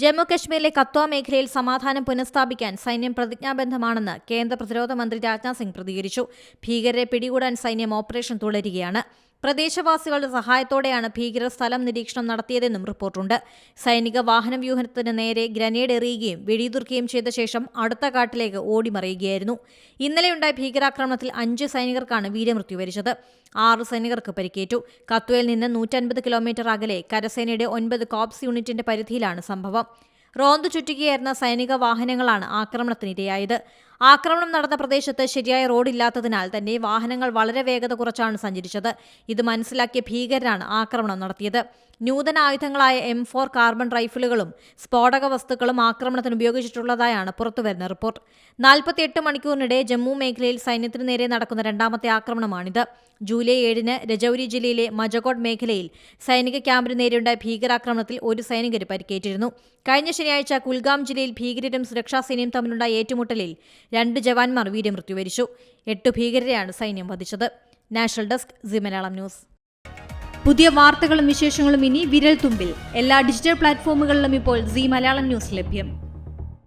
ജമ്മു കശ്മീരിലെ കത്വ മേഖലയിൽ സമാധാനം പുനഃസ്ഥാപിക്കാൻ സൈന്യം പ്രതിജ്ഞാബദ്ധമാണെന്ന് കേന്ദ്ര പ്രതിരോധ മന്ത്രി രാജ്നാഥ് സിംഗ് പ്രതികരിച്ചു. ഭീകരരെ പിടികൂടാൻ സൈന്യം ഓപ്പറേഷൻ തുടരുകയാണ്. പ്രദേശവാസികളുടെ സഹായത്തോടെയാണ് ഭീകരർ സ്ഥലം നിരീക്ഷണം നടത്തിയതെന്നും റിപ്പോർട്ടുണ്ട്. സൈനിക വാഹന വ്യൂഹത്തിന് നേരെ ഗ്രനേഡ് എറിയുകയും വെടിയുതിർക്കുകയും ചെയ്ത ശേഷം അടുത്ത കാട്ടിലേക്ക് ഓടിമറിയുകയായിരുന്നു. ഇന്നലെയുണ്ടായ ഭീകരാക്രമണത്തിൽ അഞ്ച് സൈനികർക്കാണ് വീരമൃത്യു വരിച്ചത്. ആറ് സൈനികർക്ക് പരിക്കേറ്റു. കത്വയിൽ നിന്ന് നൂറ്റൻപത് കിലോമീറ്റർ അകലെ കരസേനയുടെ ഒൻപത് കോപ്സ് യൂണിറ്റിന്റെ പരിധിയിലാണ് സംഭവം. റോന്തു ചുറ്റുകയായിരുന്ന സൈനിക വാഹനങ്ങളാണ് ആക്രമണത്തിനിരയായത്. ആക്രമണം നടന്ന പ്രദേശത്ത് ശരിയായ റോഡില്ലാത്തതിനാൽ തന്നെ വാഹനങ്ങൾ വളരെ വേഗത കുറച്ചാണ് സഞ്ചരിച്ചത്. ഇത് മനസ്സിലാക്കിയ ഭീകരരാണ് ആക്രമണം നടത്തിയത്. നൂതന ആയുധങ്ങളായ എം ഫോർ കാർബൺ റൈഫിളുകളും സ്ഫോടക വസ്തുക്കളും ആക്രമണത്തിന് ഉപയോഗിച്ചിട്ടുള്ളതായാണ് പുറത്തുവരുന്ന റിപ്പോർട്ട്. നാൽപ്പത്തിയെട്ട് മണിക്കൂറിനിടെ ജമ്മു മേഖലയിൽ സൈന്യത്തിന് നേരെ നടക്കുന്ന രണ്ടാമത്തെ ആക്രമണമാണിത്. ജൂലൈ ഏഴിന് രജൌരി ജില്ലയിലെ മജഗോഡ് മേഖലയിൽ സൈനിക ക്യാമ്പിന് നേരെയുണ്ടായ ഭീകരാക്രമണത്തിൽ ഒരു സൈനികർ പരിക്കേറ്റിരുന്നു. കഴിഞ്ഞ ശനിയാഴ്ച കുൽഗാം ജില്ലയിൽ ഭീകരരും സുരക്ഷാസേനയും തമ്മിലുണ്ടായ ഏറ്റുമുട്ടലിൽ രണ്ട് ജവാന്മാർ വീരമൃത്യു വരിച്ചു എട്ട് ഭീകരരെയാണ് സൈന്യം വധിച്ചത്. National desk Zee Malayalam news. പുതിയ വാർത്തകളും വിശേഷങ്ങളും ഇനി വിരൽ തുമ്പിൽ എല്ലാ ഡിജിറ്റൽ പ്ലാറ്റ്ഫോമുകളിലും ഇപ്പോൾ സി മലയാളം ന്യൂസ് ലഭ്യം.